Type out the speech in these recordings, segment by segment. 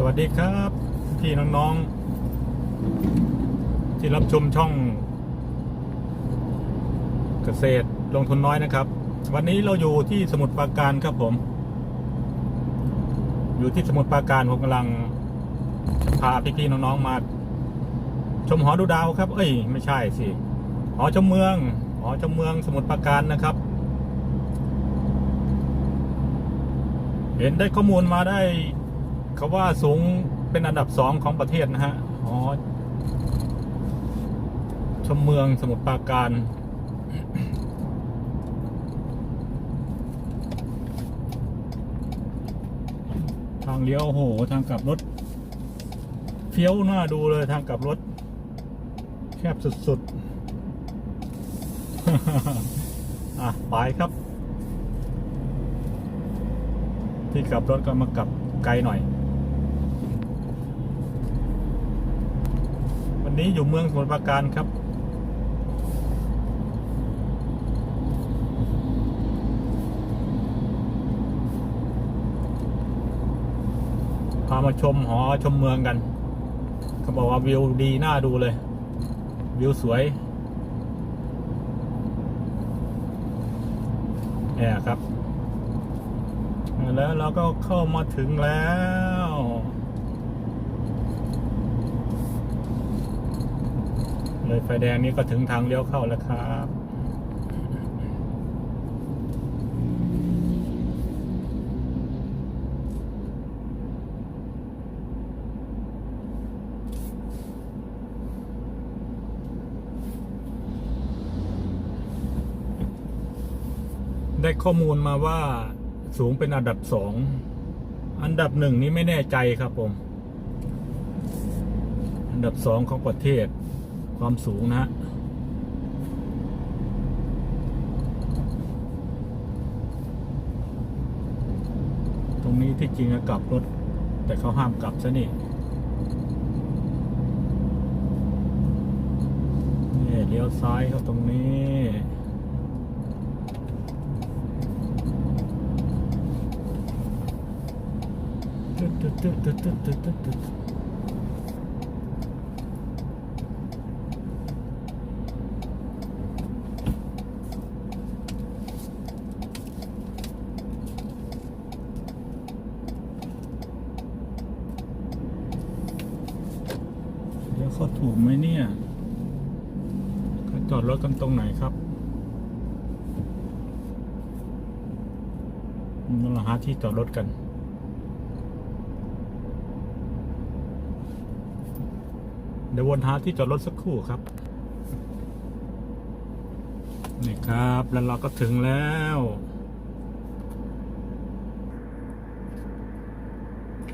สวัสดีครับพี่น้องๆ ที่รับชมช่อง เกษตรลงทุนน้อยนะครับ วันนี้เราอยู่ที่สมุทรปราการครับผม อยู่ที่สมุทรปราการผมกำลังพาพี่ๆน้องๆมา ชมหอดูดาวครับ เอ้ย ไม่ใช่สิหอชมเมืองหอชมเมืองสมุทรปราการนะครับ เห็นได้ข้อมูลมาได้ เขาว่าสูงเป็นอันดับสองของประเทศนะฮะ อ๋อ ชมเมืองสมุทรปราการ ทางเลี้ยวโอ้โห ทางกลับรถ เฟี้ยวหน้าดูเลยทางกลับรถ แคบสุดๆ อะ ไปครับ ที่กลับรถก็มากลับไกลหน่อย วั นี้อยู่เมืองสมุทรปราการครับ พามาชมหอชมเมืองกัน เขาบอกว่าวิวดีน่าดูเลย วิวสวยเนี่ยครับ แล้วเราก็เข้ามาถึงแล้ว เลยไฟแดงนี้ก็ถึงทางเลี้ยวเข้าแล้วครับได้ข้อมูลมาว่าสูงเป็นอันดับสอง อันดับหนึ่งนี้ไม่แน่ใจครับผม อันดับสองของประเทศ ความสูงนะฮะตรงนี้ที่จริงอะกลับรถ แต่เขาห้ามกลับซะนี่นี่เลี้ยวซ้ายครับตรงนี้เดี๋ยวเขาถูกไหมเนี่ยเขาจอดรถกัน ตรงไหนครับเราหาที่จอดรถกันเดี๋ยววนหาที่จอดรถสักครู่ครับนี่ครับแล้วเราก็ถึงแล้ว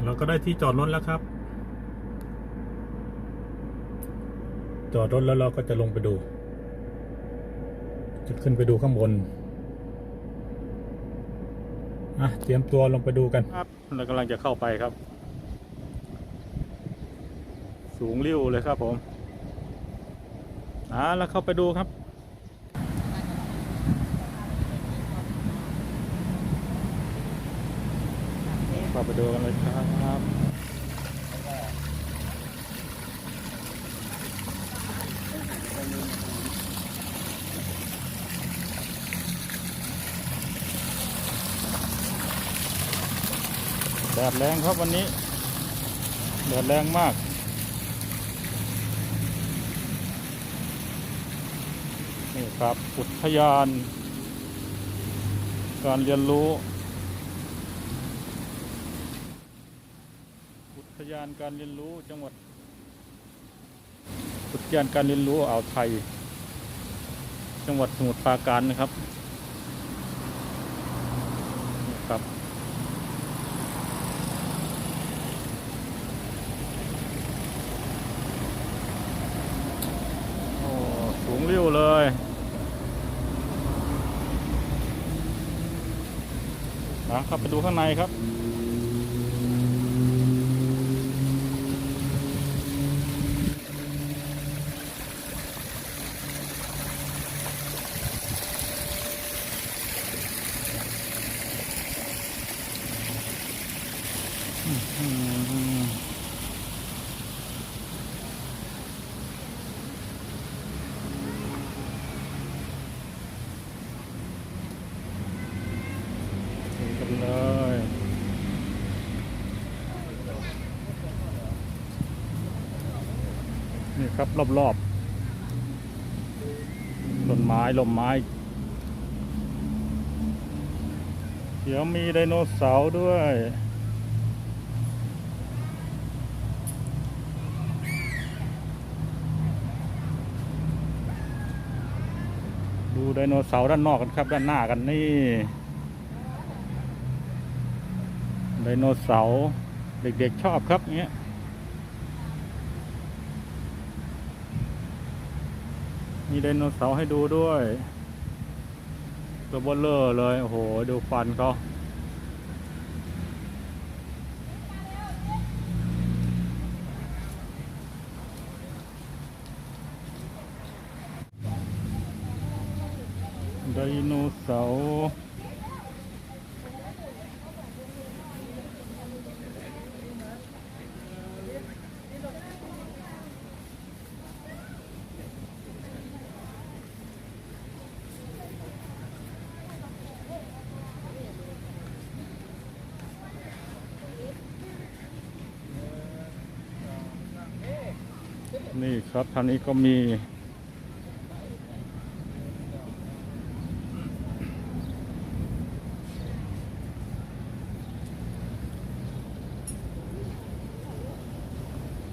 เราก็ได้ที่จอดรถแล้วครับ จอดรถแล้วเราก็จะลงไปดู จะขึ้นไปดูข้างบนอะเตรียมตัวลงไปดูกันครับเรากำลังจะเข้าไปครับ สูงริ้วเลยครับผมอ่าแล้วเข้าไปดูครับเข้าไปดูกันเลยครับ แดดแรงครับวันนี้แดดแรงมาก นี่ครับอุทยาน การเรียนรู้ อุทยานการเรียนรู้จังหวัด อุทยานการเรียนรู้อ่าวไทย จังหวัดสมุทรปราการนะครับนี่ครับ โอ้ สูงริ้วเลย นะครับไปดูข้างในครับ อืม ครับรอบๆต้นไม้ลมไม้เดี๋ยวมีไดโนเสาร์ด้วยดูไดโนเสาร์ด้านนอกกันครับ ด้านหน้ากันนี่ไดโนเสาร์เด็กๆชอบครับเงี้ย มีไดโนเสาร์ให้ดูด้วยตัวเบลเลอร์เลย โอ้โห ดูฟันเขาไดโนเสาร์นี่ ครับทางนี้ก็มี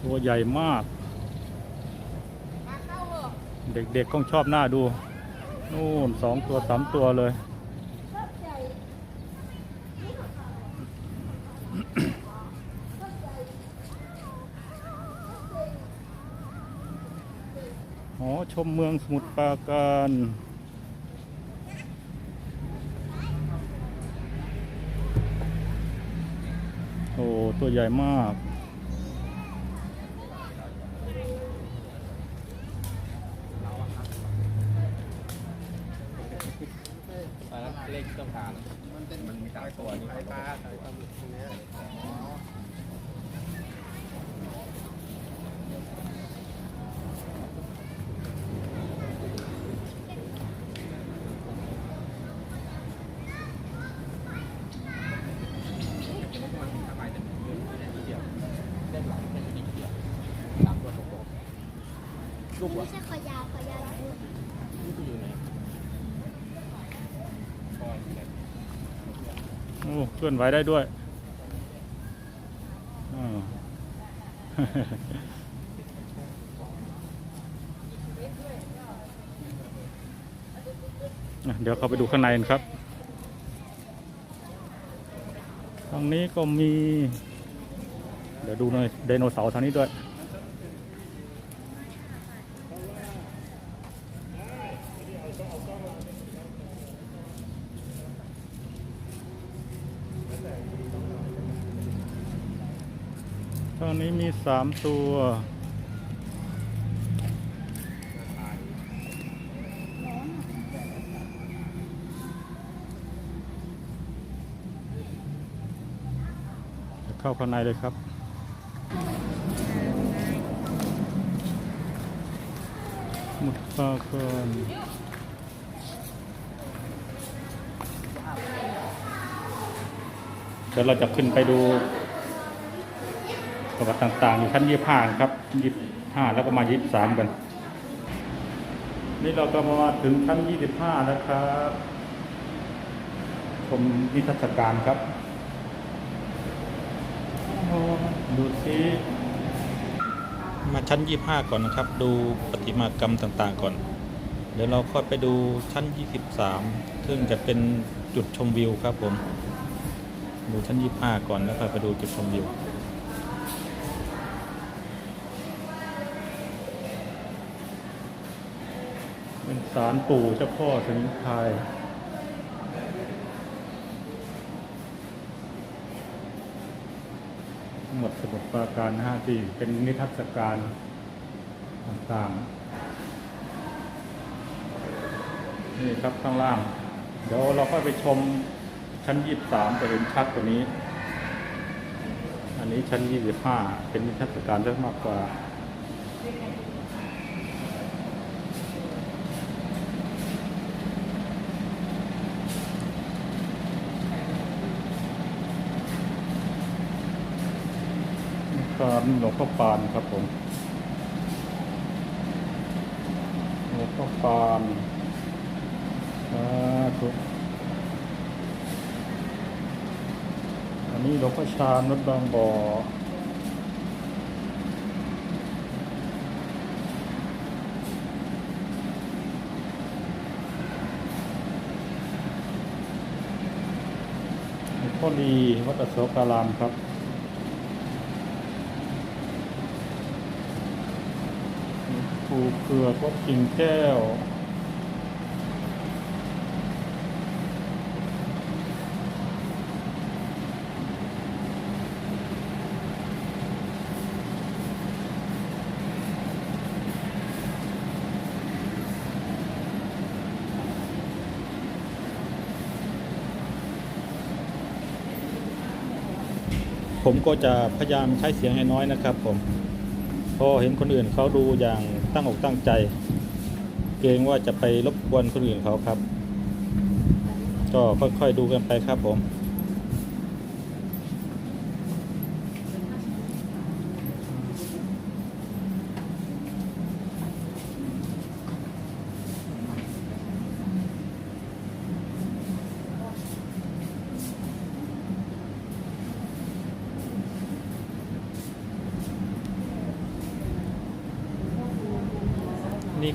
ตัวใหญ่มาก เด็กๆก็ชอบหน้าดู นู่นสองตัวสามตัวเลย ชมเมืองสมุทรปราการโอ้ตัวใหญ่มาก เลขต้องการมันเป็นมันมีตาตัวนี่ไฟฟ้าไม่ใช่คอยาวคอยาวคือ โอ้ เคลื่อนไหวได้ด้วยเดี๋ยวเข้าไปดูข้างในกันครับ ทางนี้ก็มี เดี๋ยวดูหน่อยไดโนเสาร์ทางนี้ด้วย ทางนี้มีสามตัว เข้าข้างในเลยครับหมุดปราการเดี๋ยวเราจะขึ้นไปดู ประวัติต่างๆ อยู่ชั้นยี่ห้าครับยี่ห้าแล้วก็มายี่สามกัน นี่เราก็มาถึงชั้นยี่สิบห้าแล้วครับชมนิทรรศการครับดูสิมาชั้นยี่ห้าก่อนนะครับ ดูประติมากรรมต่างๆก่อน เดี๋ยวเราค่อยไปดูชั้นยี่สิบสามซึ่งจะเป็นจุดชมวิวครับผม ดูชั้นยี่ห้าก่อนแล้วค่อยไปดูจุดชมวิว เป็น สารปู่เจ้าพ่อสมิงพายทั้งหมดสมุดปราการห้าที่เป็นนิทรรศการต่างๆ นี่ครับข้างล่าง เดี๋ยวเราก็ไปชมชั้นยี่สามจะเป็นชัดกว่านี้ อันนี้ชั้นยี่สิบห้าเป็นนิทรรศการเยอะมากกว่า การหลวงพ่อปานครับผมพ่อปานสาธุอันนี้หลวงพ่อชาญวัดบางบ่อหลวงพ่อดีวัดอโศการามครับ ปูเผือกวัดกิ่งแก้ว ผมก็จะพยายามใช้เสียงให้น้อยนะครับผมพราะเห็นคนอื่นเขาดูอย่าง ตั้งอกตั้งใจ เกรงว่าจะไปรบกวนคนอื่นเขาครับ ก็ค่อยๆดูกันไปครับผม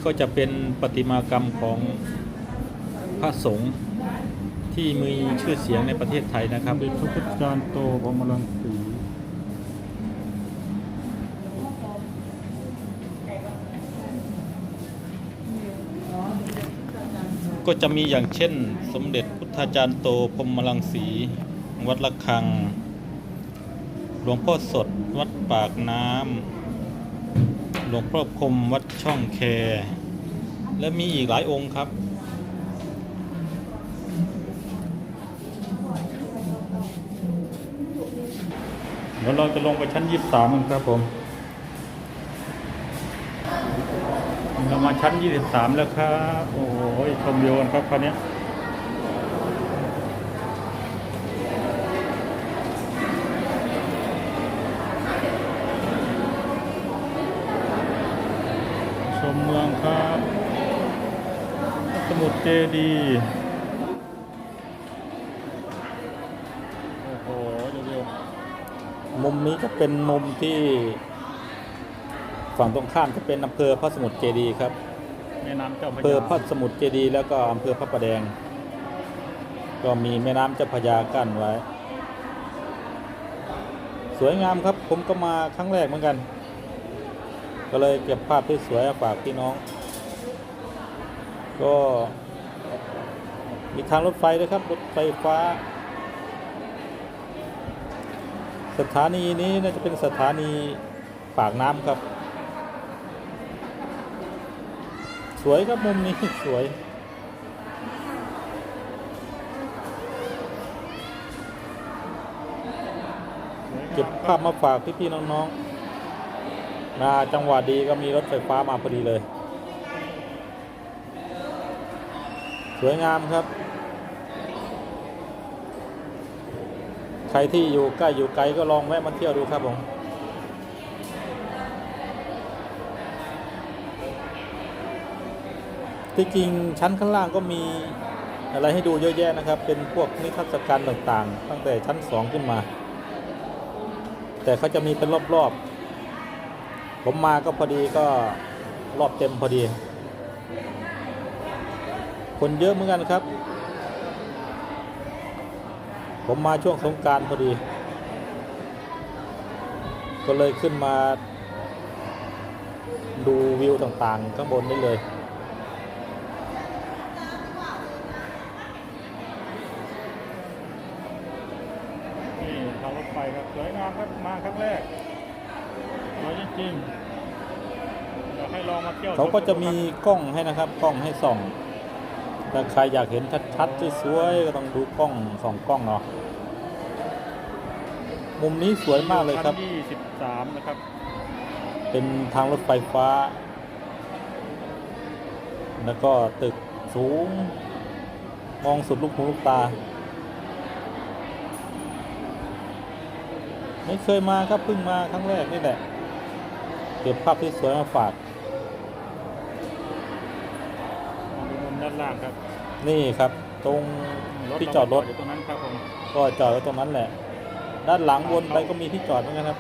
ก็จะเป็นประติมากรรมของพระสงฆ์ที่มีชื่อเสียงในประเทศไทยนะครับเด็กพระพุทธจารย์โตพรหมลังสีก็จะมีอย่างเช่น สมเด็จพุทธาจารย์โตพรหมลังสี วัดละคัง หลวงพ่อสด วัดปากน้ำ หลวงพ่อคมวัดช่องแค และมีอีกหลายองค์ครับ เดี๋ยวเราจะลงไปชั้นยี่สามครับผม เรามาชั้นยี่สิบสามแล้วครับ โอ้โหชมวิวกันครับคราวนี้ มเมืองครับสมุทรเจดีย์โอ้โหดูวิวมุมนี้จะเป็นมุมที่ฝั่งตรงข้ามจะเป็นอำเภอพระสมุทรเจดีย์ครับแม่น้ำเจ้าพระอำเภอยาพระสมุทรเจดีย์แล้วก็อำเภอพระประแดง ก็มีแม่น้ำเจ้าพระยากั้นไว้ สวยงามครับผมก็มาครั้งแรกเหมือนกัน ก็เลยเก็บภาพที่สวยฝากพี่น้อง ก็มีทางรถไฟด้วยครับ รถไฟฟ้า สถานีนี้น่าจะเป็นสถานีปากน้ำครับ สวยครับมุมนี้สวยเก็บภาพมาฝากพี่ๆน้องๆ มาจังหวะดีก็มีรถไฟฟ้ามาพอดีเลย สวยงามครับ ใครที่อยู่ใกล้อยู่ไกลก็ลองแวะมาเที่ยวดูครับผมที่จริงชั้นข้างล่างก็มีอะไรให้ดูเยอะแยะนะครับ เป็นพวกนิทรรศการต่างๆ ตั้งแต่ชั้นสองขึ้นมา แต่เขาจะมีเป็นรอบๆ ผมมาก็พอดีก็รอบเต็มพอดี คนเยอะเหมือนกันครับ ผมมาช่วงสงการพอดี ก็เลยขึ้นมา ดูวิวต่างๆข้างบนได้เลยนี่ทางรถไฟครับสวยงามครับมาครั้งแรก วยจริงๆอยากให้ลองมาเที่ยวเขาก็จะมีกล้องให้นะครับกล้องให้ส่องถ้าใครอยากเห็นชัดๆสวยๆก็ต้องดูกล้องส่องกล้องเนาะมุมนี้สวยมากเลยครับชั้นยี่สิบสามนะครับ เป็นทางรถไฟฟ้า แล้วก็ตึกสูง มองสุดลูกหูลูกตา ไม่เคยมาครับเพิ่งมาครั้งแรกนี่แหละเก็บภาพที่สวยมาฝากล่างครับ นี่ครับ ตรงที่จอดรถอยู่ตรงนั้นครับผมก็จอดไว้ตรงนั้นแหละ ด้านหลังวนไปก็มีที่จอดเหมือนกันครับ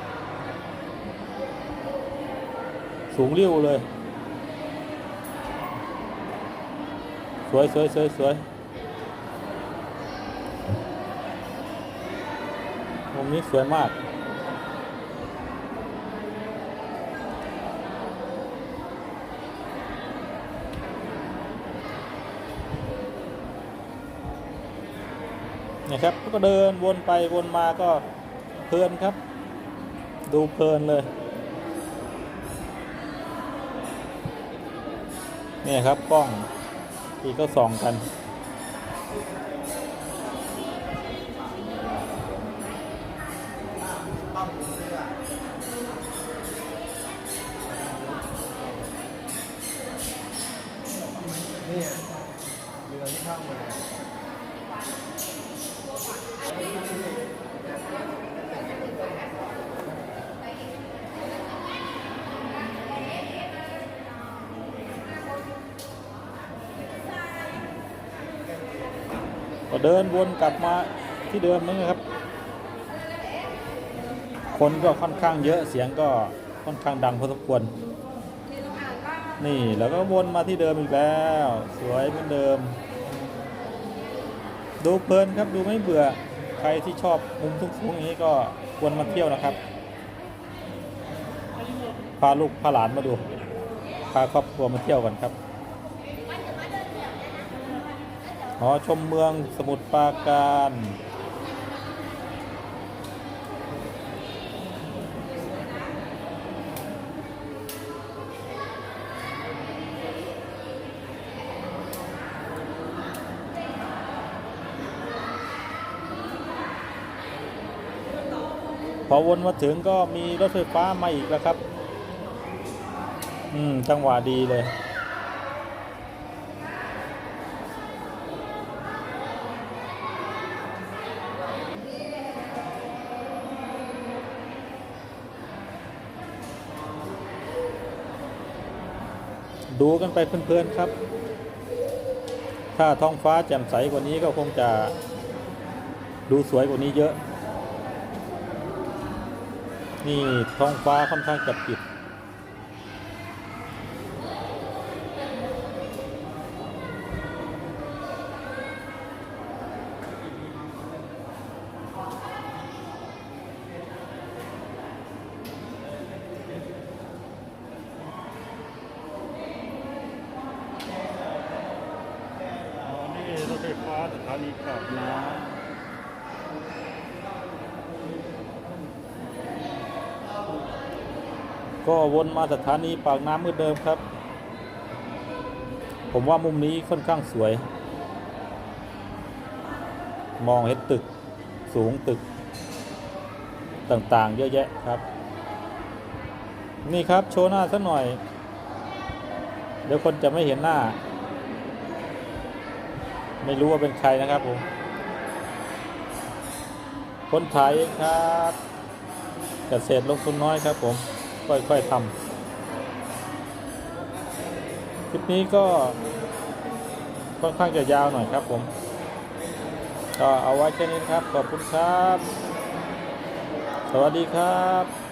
สูงเริ้วเลย สวยสวยสวยสวยมุมนี้สวยมาก นะครับก็เดินวนไปวนมาก็เพลินครับ ดูเพลินเลยเนี่ยครับกล้องที่ก็ส่องกันนี่เรือที่เข้ามา ก็เดินวนกลับมาที่เดิมนั่นนะครับ คนก็ค่อนข้างเยอะเสียงก็ค่อนข้างดังพอสมควร นี่แล้วก็วนมาที่เดิมอีกแล้ว สวยเหมือนเดิม ดูเพลินครับดูไม่เบื่อใครที่ชอบมุมสูงๆอย่างนี้ก็ควรมาเที่ยวนะครับ พาลูกพาหลานมาดู พาครอบครัวมาเที่ยวกันครับ หอชมเมืองสมุทรปราการ พอวนมาถึงก็มีรถไฟฟ้ามาอีกแล้วครับ อืม จังหวะดีเลย ดูกันไปเพลินๆครับ ถ้าท้องฟ้าแจ่มใสกว่านี้ก็คงจะดูสวยกว่านี้เยอะ นี่ท้องฟ้าค่อนข้างจะปิด อ๋อนี่รถไฟ ฟ้าสถานีปากน้ก็วนมาสถานีปากน้ำเหมือนเดิมครับ ผมว่ามุมนี้ค่อนข้างสวย มองเห็นตึกสูงตึก ต่างๆ เยอะแยะครับ นี่ครับโชว์หน้าสักหน่อย เดี๋ยวคนจะไม่เห็นหน้า ไม่รู้ว่าเป็นใครนะครับผม คนถ่ายเองครับ เกษตรลงทุนน้อยครับผม ค่อยๆทำคลิปนี้ก็ค่อนข้างจะยาวหน่อยครับผม ก็เอาไว้แค่นี้ครับ ขอบคุณครับ สวัสดีครับ